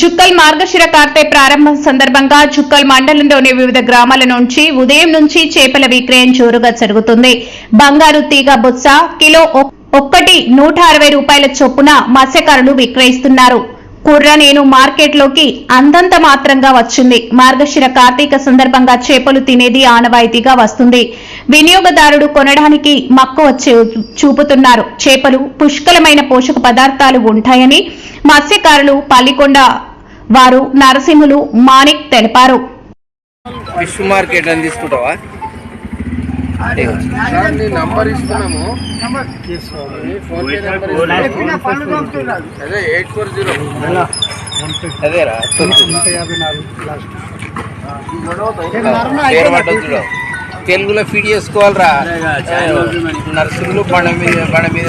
జుక్కల్ మార్గశిర కార్తె ప్రారంభం సందర్భంగా చుక్కల్ మండలంలోని వివిధ గ్రామాల నుంచి ఉదయం నుంచి చేపల విక్రయం జోరుగా జరుగుతుంది. బంగారు తీగ బుత్స కిలో ఒక్కటి నూట అరవై రూపాయల చొప్పున మత్స్యకారులు విక్రయిస్తున్నారు. కుర్ర నేను మార్కెట్లోకి అందంత మాత్రంగా వచ్చింది. మార్గశిర కార్తీక సందర్భంగా చేపలు తినేది ఆనవాయితీగా వస్తుంది. వినియోగదారుడు కొనడానికి మక్కువ చూపుతున్నారు. చేపలు పుష్కలమైన పోషక పదార్థాలు ఉంటాయని మత్స్యకారులు పల్లికొండ వారు నరసింహులు మాణిక్ తెలిపారు. ఫిష్ మార్కెట్ అని తీసుకుంటావా? నంబర్ ఇస్తున్నాము. అదే ఎయిట్ ఫోర్ జీరో. అదేరా. తెలుగులో ఫీడ్ చేసుకోవాలరా. నర్సింగ్లు బండ మీద బండ మీద